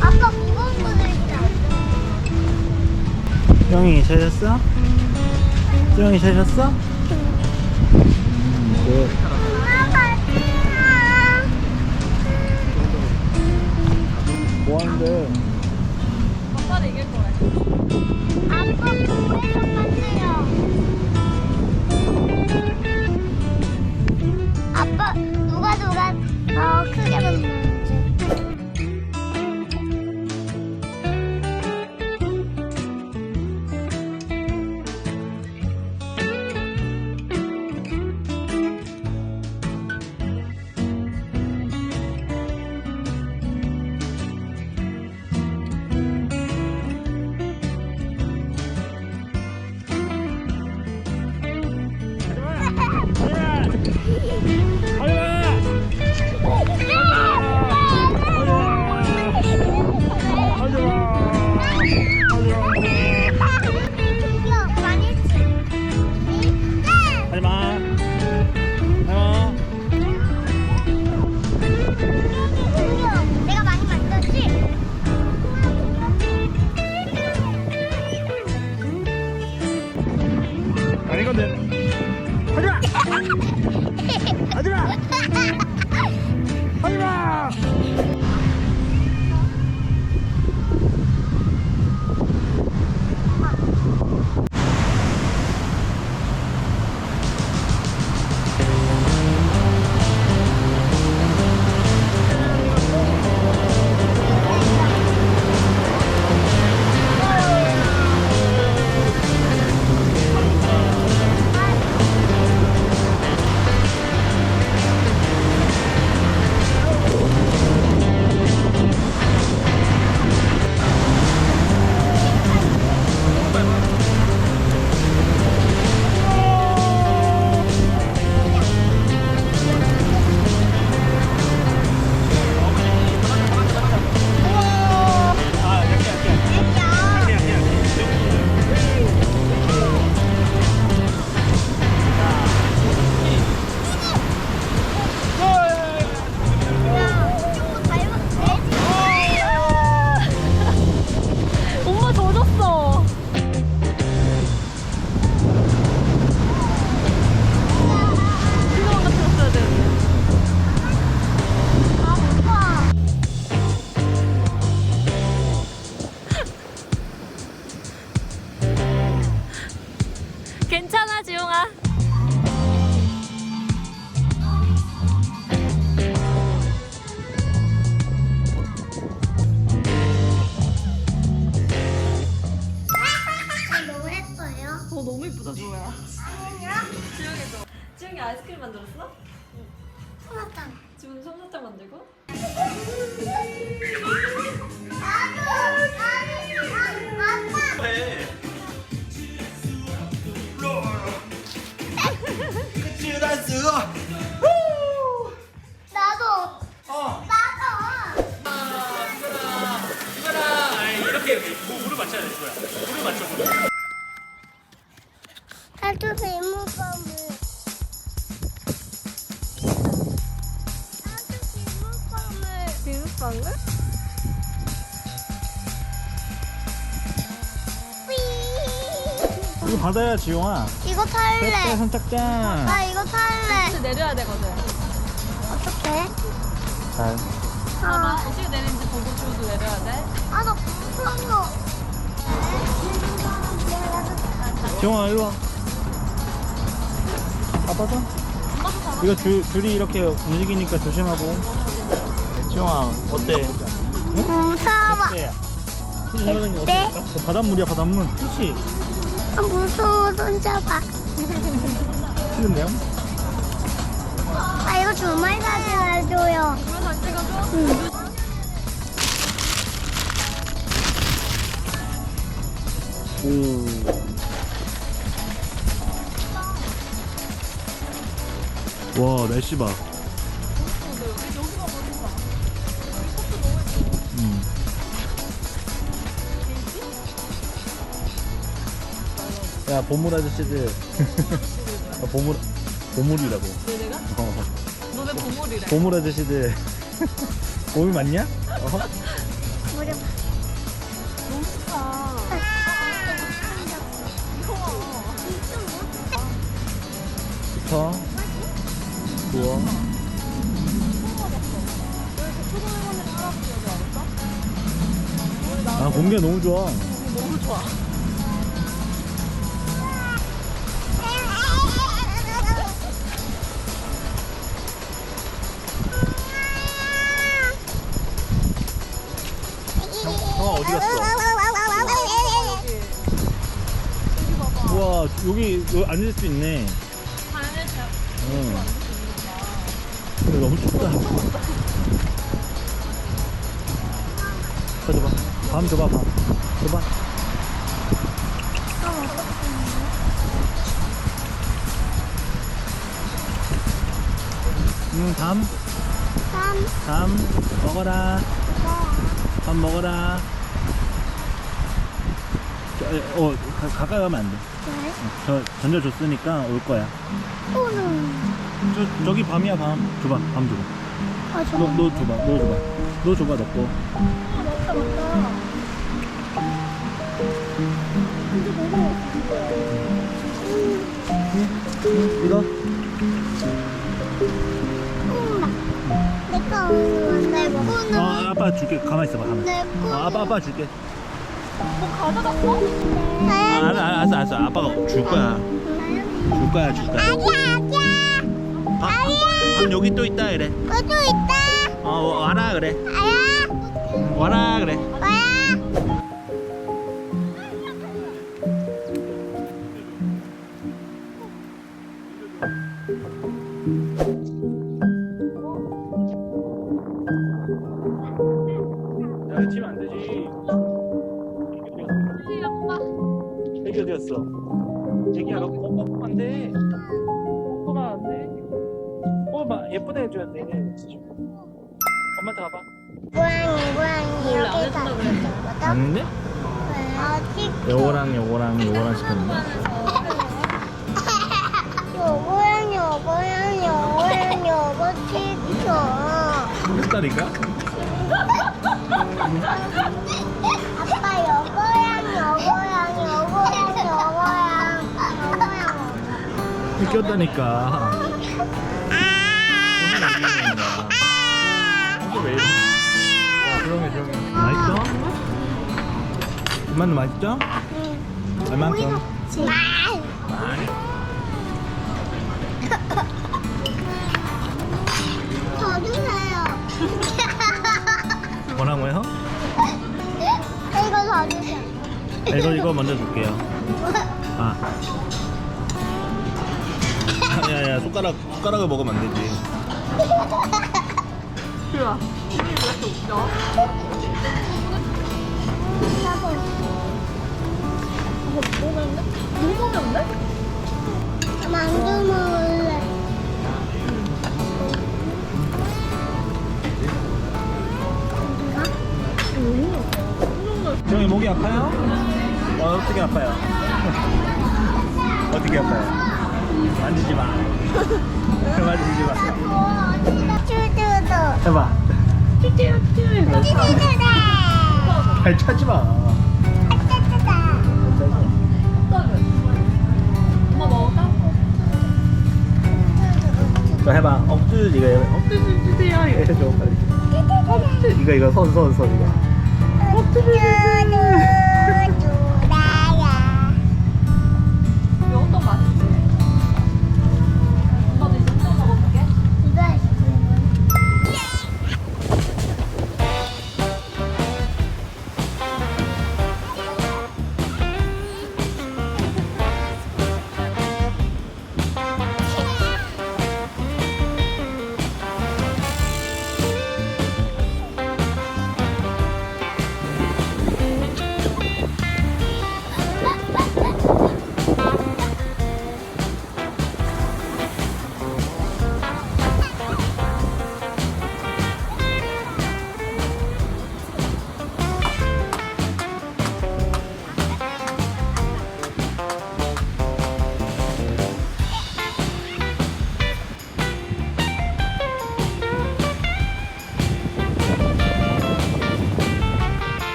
아빠 무거운 거 들자. 수영이 찾았어? 수영이 찾았어? 받아야 지용아 이거 됐다 탈래. 선착장 나 이거 탈래. 내려야 되거든. 어떡해? 잘 봐봐, 어떻게 내리는지 보고 주고 내려야 돼. 아, 나 무서워. 지용아 일로 와 아빠도? 이거 줄, 줄이 이렇게 움직이니까 조심하고 지용아 어때? 무서워. 어때? 어때? 네. 어, 바닷물이야 바닷물 그치? 아, 무서워. 손잡아. 싫은데요? 아, 이거 주말 사진 해줘요. 찍어줘? 오. 와 날씨 봐. 야 보물 아저씨들 아, 보물 보물이라고 왜 내가? 어, 너네 보물이래. 보물 아저씨들 보물 맞냐? 어? 무릎. 너무 좋다. 구워 아 공기 너무 좋아 너무 좋아. 여기, 여기 앉을 수 있네. 응. 근데 너무 춥다 자, 줘봐 밤 줘봐 밤 줘봐 응, 밤, 땀. 밤, 먹어라. 밥 먹어라. 저, 어, 가, 가까이 가면 안 돼. 왜? 저 던져줬으니까 올 거야. 오늘. 저, 저기 밤이야, 밤. 줘봐, 밤 줘봐. 아, 저. 너, 너 줘봐, 너 줘봐. 너 줘봐, 너 거. 맞다 맞다. 이거? 내 거. 내 거는. 어, 아빠 줄게. 가만히 있어봐, 가만히. 내 어, 거. 아빠, 아빠 줄게. 뭐 가져갔어? 아, 알아, 알았어, 알았어. 아빠가 줄 거야. 줄 거야, 줄 거야. 아기야, 아기야. 밥, 밥, 밥 여기 또 있다, 그래. 너도 있다. 어, 와라, 그래. 아야. 와라, 그래. 뭐야? 야, 치면 안 되지. 갔어? 애기야, 너 돼. 뽀뽀가 안 돼. 뽀뽀 막 예쁘다 해줘야 돼. 엄마한테 가봐. 고양이, 고양이. 원래 안 여기 해준다 다. 아닌데? 요거랑 요거랑 요거랑 시켰는데. 요거양, 요거양, 요거양, 요거 치켜. 햇살이가? 꼈다니까. 이게 왜 이래? 야, 조용해, 조용해. 맛있어? 엄마는 맛있죠? 얼만큼? 많이. 더 주세요. 뭐라고요? 이거 더 주세요. 이거 이거 먼저 줄게요. 아. 야야 숟가락 숟가락을 먹으면 안 되지. 좋아. 이게 왜 이렇게 웃겨? 무서운데? 만두 먹을래. 형이 목이 아파요? 어, 어떻게 아파요? 어떻게 아파요? 만지지 마. 마. 해봐. 발 차지 마. 짜짜짜. 엄마 먹을까? 자 해봐. 억지 이거 해. 억지 주세요. 이거 해줘 빨리. 이거 이거 손손손 이거. 이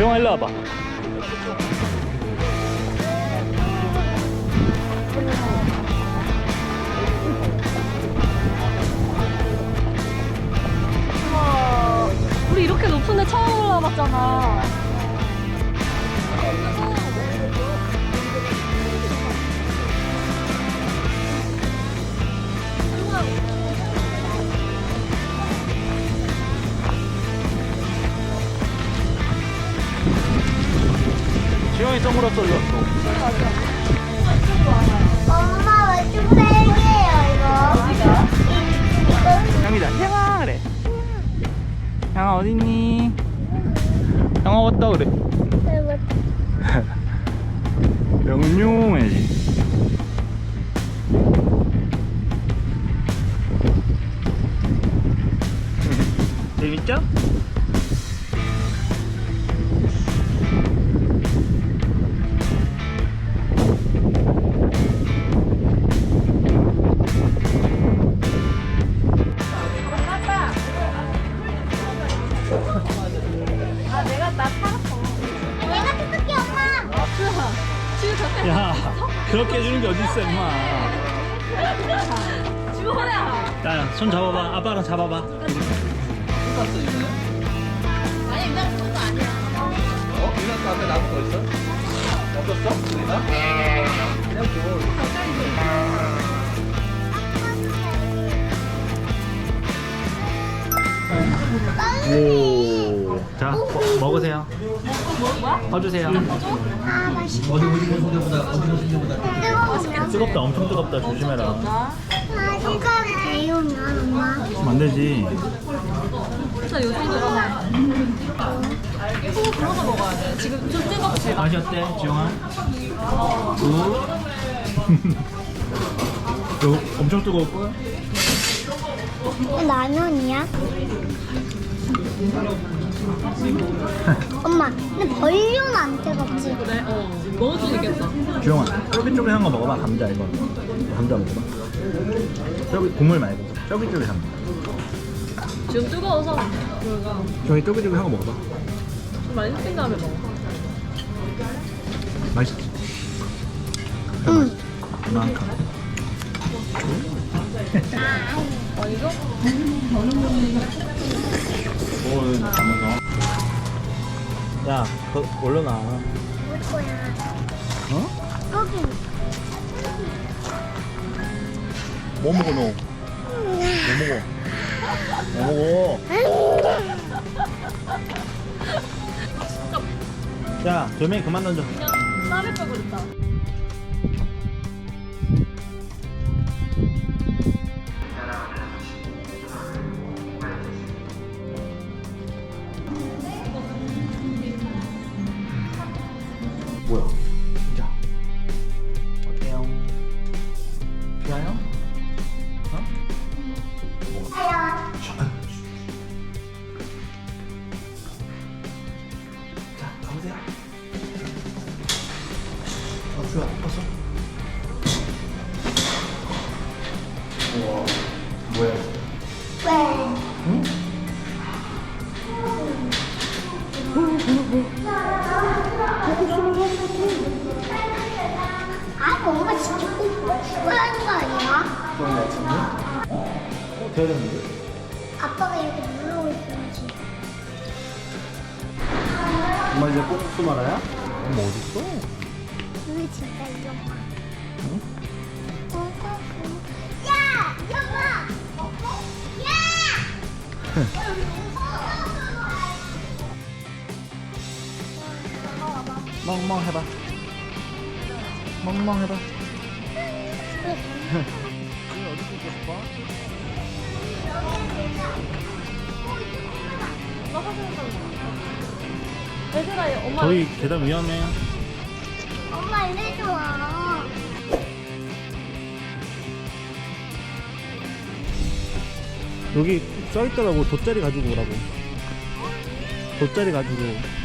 지영아 일로 와봐. 우리 이렇게 높은 데 처음 올라봤잖아. 선글라스 올렸어. 엄마 왜 쭈빼기예요 이거? 형이다. 형아 그래. 형아 어딨니? 형아 왔다 그래. 이거 영룡 해야지 재밌죠? 허야. 야손 잡아봐 아빠랑 잡아봐 아니, 이건 그것도 아니야. 어? 유나스 앞에 나무 거 있어? 없었어? 우리가? 그냥 줘. 오자 먹으세요 퍼주세요 아 맛있다. 어디 뜨거워. 뜨겁다 엄청 뜨겁다 조심해라 엄마. 안 되지 진짜 요즘 들어가. 소 구워서 먹어야 돼. 지금 좀 뜨겁지? 맛이 어때 지영아? 굿 이거 엄청 뜨거울 거야? 라면이야? 엄마, 근데 벌류는 안 뜨겁지? 그래, 어. 먹을 수 있겠다. 주영아 쫄깃쫄깃한 거 먹어봐 감자 이거 감자 먹어봐 쫄깃 국물 말고 쫄깃쫄깃한 거 지금 뜨거워서 주영이 쫄깃쫄깃한 거 먹어봐 좀 많이 식힌 다음에 먹어. 맛있지? 응. 이만큼 어, 이거? 오는 담아서 야 그, 올려놔 뭘 거야? 어? 여기. 뭐 먹어 너? 뭐 먹어? 뭐 먹어? 야 조명이 그만 던져 그냥 쌀을 그랬다. 주야 봤어? 우와 뭐야 왜? 응? 아, 뭔가 진짜 꼭 죽어야 하는 거 아니야? 그런 거 같은데? 어? 돼야 되는데? 아빠가 이렇게 누르고 있어야지. 엄마 이제 꼭수 말아야? 엄마 어딨어? 진짜 이거 봐. 응? 야! 이거 봐! 야! 멍멍 해봐 멍멍 해봐 어디 싶어? 엄마. 얘들아, 엄마. 저희 계단 위험해 엄마 이리 좋아. 여기 써있더라고. 돗자리 가지고 오라고. 돗자리 가지고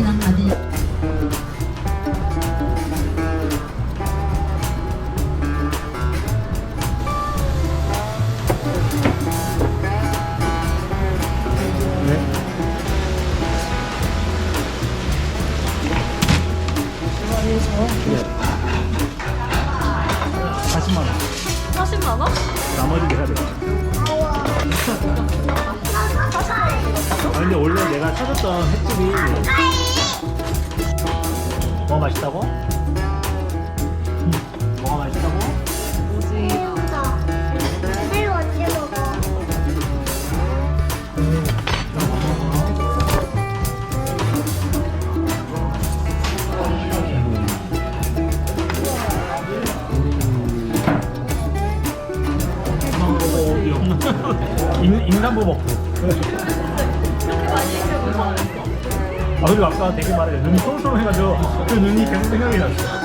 の風のに手紙なんですよ。